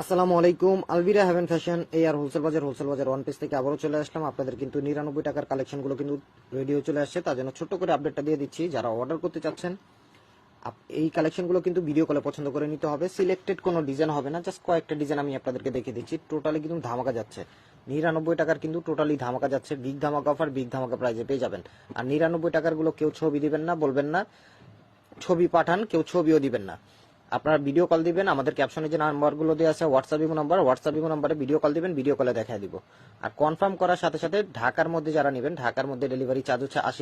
আসসালামু আলাইকুম। আলবিরা heaven fashion এই আর হোলসেল বাজার হোলসেল বাজার ওয়ান পিস থেকে আবারও চলে আসলাম। আপনাদের কিন্তু নিরানব্বই টাকার কালেকশনগুলো কিন্তু রেডিও চলে আসছে। তার জন্য ছোট্ট করে আপডেটটা দিয়ে দিচ্ছি, যারা অর্ডার করতে চাচ্ছেন এই কালেকশনগুলো কিন্তু ভিডিও কলে পছন্দ করে নিতে হবে। সিলেক্টেড কোনো ডিজাইন হবে না জাস্ট কয়েকটা ডিজাইন আমি আপনাদেরকে দেখে দিচ্ছি। টোটালি কিন্তু ধামাকা যাচ্ছে। নিরানব্বই টাকার কিন্তু টোটালি ধামাকা যাচ্ছে। বিগ ধামাকা অফার বিগ ধামাকা প্রাইজে পেয়ে যাবেন। আর নিরানব্বই টাকারগুলো কেউ ছবি দিবেন না, বলবেন না। ছবি পাঠান, কেউ ছবিও দিবেন না। আপনারা ভিডিও কল দিবেন, আমাদের ক্যাপশনে যে নাম্বারগুলো দেওয়া আছে WhatsApp imo number WhatsApp imo নাম্বারে ভিডিও কল দিবেন ভিডিও কলে দেখায় দিব। আর কনফার্ম করার সাথে সাথে ঢাকার মধ্যে যারা নেবেন, ঢাকার মধ্যে ডেলিভারি চার্জ হচ্ছে আশি